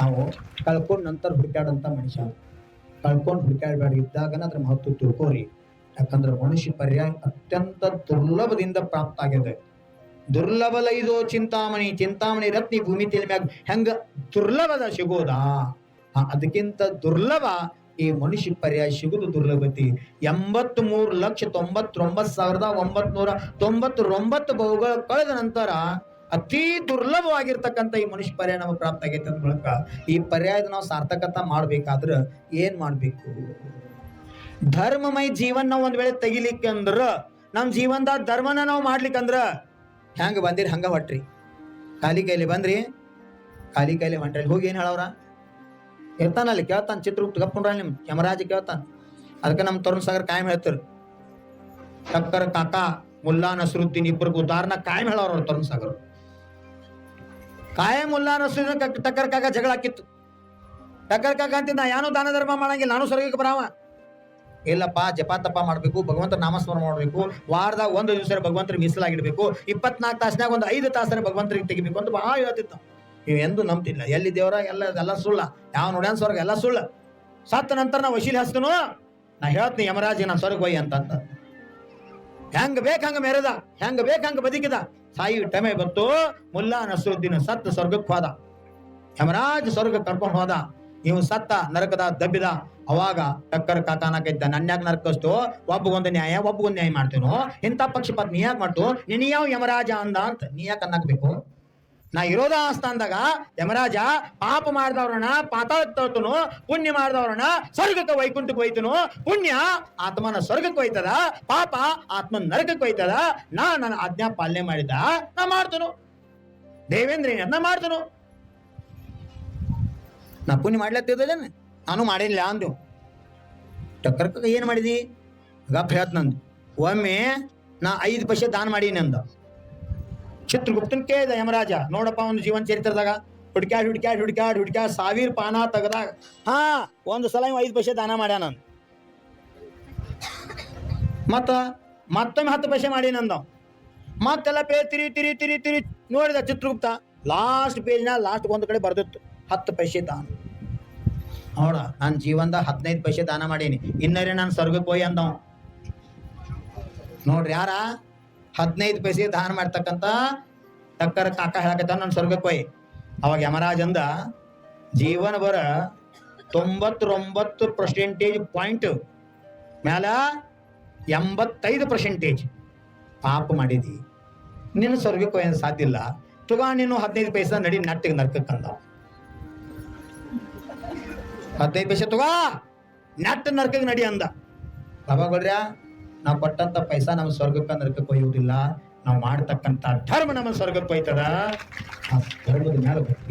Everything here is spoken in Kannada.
ನಾವು ಕಳ್ಕೊಂಡು ನಂತರ ಹುಡುಕಾಡಂತ ಮನುಷ್ಯ. ಕಳ್ಕೊಂಡ್ ಹುಡುಕಾಡ್ಬೇಡ ಇದ್ದಾಗನ ಅದ್ರ ಮಹತ್ವ ತಿಳ್ಕೋರಿ. ಯಾಕಂದ್ರೆ ಮನುಷ್ಯ ಪರ್ಯಾಯ ಅತ್ಯಂತ ದುರ್ಲಭದಿಂದ ಪ್ರಾಪ್ತ ಆಗಿದೆ ದುರ್ಲಭಲ ಇದು ಚಿಂತಾಮಣಿ. ಚಿಂತಾಮಣಿ ರತ್ನಿ ಭೂಮಿ ತಿಳಿಮ್ಯಾಗ ಹೆಂಗ ದುರ್ಲಭದ ಸಿಗೋದಾ? ಅದಕ್ಕಿಂತ ದುರ್ಲಭ ಈ ಮನುಷ್ಯ ಪರ್ಯಾಯ ಸಿಗುದು ದುರ್ಲಭತಿ. ಎಂಬತ್ ಮೂರು ಲಕ್ಷ ತೊಂಬತ್ತೊಂಬತ್ತು ಸಾವಿರದ ಒಂಬತ್ನೂರ ತೊಂಬತ್ತೊಂಬತ್ತು ಬಹುಗಳು ಕಳೆದ ನಂತರ ಅತಿ ದುರ್ಲಭವಾಗಿರ್ತಕ್ಕಂಥ ಈ ಮನುಷ್ಯ ಪರ್ಯಾಯ ನಮಗೆ ಪ್ರಾಪ್ತ ಆಗೈತೆ ಅಂದ ಮೂಲಕ ಈ ಪರ್ಯಾಯದ ನಾವು ಸಾರ್ಥಕತ ಮಾಡ್ಬೇಕಾದ್ರೆ ಏನ್ ಮಾಡ್ಬೇಕು? ಧರ್ಮಮಯ ಜೀವನ ನಾವು ಒಂದ್ ವೇಳೆ ತೆಗಿಲಿಕ್ಕೆ ಅಂದ್ರ ನಮ್ಮ ಜೀವನದ ಧರ್ಮನ ನಾವು ಮಾಡ್ಲಿಕ್ಕಂದ್ರ ಹೆಂಗ ಬಂದಿರಿ? ಹಂಗ ಹೊಟ್ರಿ. ಖಾಲಿ ಕೈಲಿ ಬಂದ್ರಿ? ಖಾಲಿ ಕೈಲಿ ಹೊಂಟ್ರಿ ಹೋಗಿ ಏನ್ ಹೇಳವ್ರ? ಇರ್ತಾನಲ್ಲಿ ಕೇಳ್ತಾನ, ಚಿತ್ರಗುಪ್ತ ಗಪ್ಕೊಂಡ್ರ ನಿಮ್ ಯಮರಾಜ ಕೇಳ್ತಾನ. ಅದಕ್ಕೆ ನಮ್ಮ ತರುಣ್ ಸಾಗರ್ ಕಾಯಂ ಹೇಳ್ತಾರೆ ಟಕ್ಕರ್ ಕಾಕಾ, ಮುಲ್ಲಾ, ನಸರುದ್ದೀನ್ ಇಬ್ಬರಿಗೂ ಉದಾಹರಣೆ ಕಾಯಂ ಅವ್ರು ತರುಣ್ ಸಾಗರ್. ಕಾಯಂ ರಸೂಲ್ ಟಕ್ಕರ್ ಕಾಕ ಜಗಳ ಹಾಕಿತ್ತು. ಟಕ್ಕರ್ ಕಾಕ ಅಂತ ನಾ ಯಾನು ದಾನ ಧರ್ಮ ಮಾಡಂಗಿಲ್ಲ, ನಾನು ಸ್ವರ್ಗಕ್ಕೆ ಬರಾವ. ಇಲ್ಲಪ್ಪ, ಜಪ ತಪ್ಪ ಮಾಡಬೇಕು, ಭಗವಂತ ನಾಮಸ್ಮರಣ ಮಾಡಬೇಕು, ವಾರದಾಗ ಒಂದು ದಿವಸ ಭಗವಂತರಿಗೆ ಮೀಸಲಾಗಿಡ್ಬೇಕು ಇಪ್ಪತ್ನಾಲ್ಕು ತಾಸಿನಾಗ ಒಂದು ಐದು ತಾಸನ ಭಗವಂತರಿಗೆ ತೆಗಿಬೇಕು ಅಂತ ಭಾಳ ಹೇಳ್ತಿತ್ತು. ನೀವು ಎಂದು ನಂಬ್ತಿಲ್ಲ. ಎಲ್ಲಿ ದೇವರ, ಎಲ್ಲ ಎಲ್ಲ ಸುಳ್ಳ. ಯಾವ ನೋಡ್ಯಾನ ಸ್ವರ್ಗ, ಎಲ್ಲ ಸುಳ್ಳ. ಸತ್ತ ನಂತರ ನಾ ವಶೀಲಿ ಹಸ್ತನು ನಾ ಹೇಳ್ತೀನಿ ಯಮರಾಜ್ ನಾನು ಸ್ವರ್ಗ ಹೋಯ್ ಅಂತ ಹೆಂಗ ಬೇಕ್ ಹಂಗ ಮೆರೆದ, ಹೆಂಗ ಬೇಕ್ ಹಂಗ ಬದುಕಿದ. ಸಾಯಿ ಟಮೆ ಬಂತು, ಮುಲ್ಲಾ ನಸರುದ್ದೀನ ಸತ್ತ ಸ್ವರ್ಗಕ್ಕೆ ಹೋದ. ಯಮರಾಜ್ ಸ್ವರ್ಗ ಕರ್ಕೊಂಡು ಹೋದ. ಇವ್ ಸತ್ತ ನರಕದ ದಬ್ಬಿದ. ಅವಾಗ ಟಕ್ಕರ್ ಕಾಕಾನಕೈತ ನನ್ಯಾಗ ನರಕಷ್ಟು ಒಬ್ಬಗೊಂದು ನ್ಯಾಯ ಒಬ್ಬಗೊಂದು ನ್ಯಾಯ ಮಾಡ್ತೇನೋ, ಇಂಥ ಪಕ್ಷಪಾತ ನೀ ಯಾಕೆ ಮಾಡ್ತು? ನಿನ್ ಯಾವ ಯಮರಾಜ ಅಂದ ಅಂತ ನೀ ಯಾಕೆ ಅನ್ನಕ್ಬೇಕು? ನಾ ಇರೋದ ಸ್ಥಾನದಾಗ ಯಮರಾಜ ಪಾಪ ಮಾಡಿದವ್ರನ್ನ ಪಾತಾಳಕ್ಕೆ ಪುಣ್ಯ ಮಾಡಿದವ್ರನ್ನ ಸ್ವರ್ಗಕ್ಕೆ ವೈಕುಂಠಕ್ಕೆ ಒಯ್ತನು ಪುಣ್ಯ ಆತ್ಮನ ಸ್ವರ್ಗಕ್ಕೆ ಒಯ್ತದ ಪಾಪ ಆತ್ಮನ ನರಕಕ್ಕೆ ಒಯ್ತದ ನಾ ನನ್ನ ಆಜ್ಞಾ ಪಾಲನೆ ಮಾಡಿದ, ನಾ ಮಾಡ್ತನು. ದೇವೇಂದ್ರ ನಾ ಮಾಡ್ತನು? ನಾ ಪುಣ್ಯ ಮಾಡ್ಲತ್ತಿದ್ದೇನೆ ನಾನು ಮಾಡಿಲ್ಲ ಅಂದು ಟಕ್ಕರ್ಕ ಏನು ಮಾಡಿದಿ? ಗಪ್ ಹೇಳ್ತ ನಂದು. ಒಮ್ಮೆ ನಾ ಐದು ಪೈಸೆ ದಾನ ಮಾಡೀನಿ ಅಂದ. ಚಿತ್ರಗುಪ್ತನ್ ಕೇಳಿದ ಯಮರಾಜ ನೋಡಪ್ಪ ಒಂದು ಜೀವನ ಚರಿತ್ರದಾಗ. ಹುಡ್ಕ್ಯಾಡ್ ಹುಡ್ಕ್ಯಾಡ್ ಹುಡ್ಕ್ಯಾಡ್ ಹುಡ್ಕ್ಯಾಡ್ ಸಾವಿರ ಪಾನ ತೆಗದಾಗ. ಹಾ, ಒಂದು ಸಲ ಐದು ಪೈಸೆ ದಾನ ಮಾಡ್ಯ ನಾನು. ಮತ್ತ, ಮತ್ತೊಮ್ಮೆ ಹತ್ತು ಪೈಸೆ ಮಾಡೀನಂದ ಮತ್ತೆಲ್ಲ ಪೇ ತಿರಿ ತಿರಿ ತಿರಿ ತಿರಿ ನೋಡಿದ ಚಿತ್ರಗುಪ್ತ. ಲಾಸ್ಟ್ ಪೇಜ್ನ ಲಾಸ್ಟ್ ಒಂದು ಕಡೆ ಬರ್ದಿತ್ತು. ಹತ್ತು ಪೈಸೆ ದಾನ. ನೋಡ ನನ್ನ ಜೀವನದ ಹದಿನೈದು ಪೈಸೆ ದಾನ ಮಾಡೀನಿ. ಇನ್ನರೇ ನಾನು ಸ್ವರ್ಗಕ್ಕೆ ಹೋಗಿ ಅಂದವ್. ನೋಡ್ರಿ ಯಾರ? ಹದಿನೈದು ಪೈಸೆ ದಾನ ಮಾಡ್ತಕ್ಕಂಥ ಟಕ್ಕರ್ ಕಾಕ ಹೇಳಕತ್ತ ನಾನು ಸ್ವರ್ಗಕ್ಕೆ ಹೋಯ್. ಅವಾಗ ಯಮರಾಜ್ ಅಂದ, ಜೀವನ ಬರ ತೊಂಬತ್ತೊಂಬತ್ತು ಪರ್ಸೆಂಟೇಜ್ ಪಾಯಿಂಟ್ ಮ್ಯಾಲ ಎಂಬತ್ತೈದು ಪರ್ಸೆಂಟೇಜ್ ಪಾಪ ಮಾಡಿದಿ. ನಿನ್ನ ಸ್ವರ್ಗಕ್ಕೆ ಹೋಯ್ ಸಾಧ್ಯ ಇಲ್ಲ. ತುಗಾ ನೀನು ಹದಿನೈದು ಪೈಸೆ ನಡಿ ನಟ್ಟಿಗೆ ನರ್ಕಕ್ಕಂದ ಹದಿನೈದು ಪೈಸೆ ತುಗಾ ನಟ್ಟ ನರ್ಕಕ್ಕೆ ನಡಿ ಅಂದ. ಬಾಬಾ ಗೊಡ್ರ್ಯಾ ನಾವು ಕೊಟ್ಟಂತ ಪೈಸಾ ನಮ್ಮ ಸ್ವರ್ಗಕ್ಕೆ ನರಕಕ್ಕೆ ಒಯ್ಯುವುದಿಲ್ಲ ನಾವು ಮಾಡ್ತಕ್ಕಂಥ ಧರ್ಮ ನಮ್ಮ ಸ್ವರ್ಗಕ್ಕೆ ಒಯ್ತದ ಆ ಧರ್ಮದ ಮೇಲೆ ಭಕ್ತಿ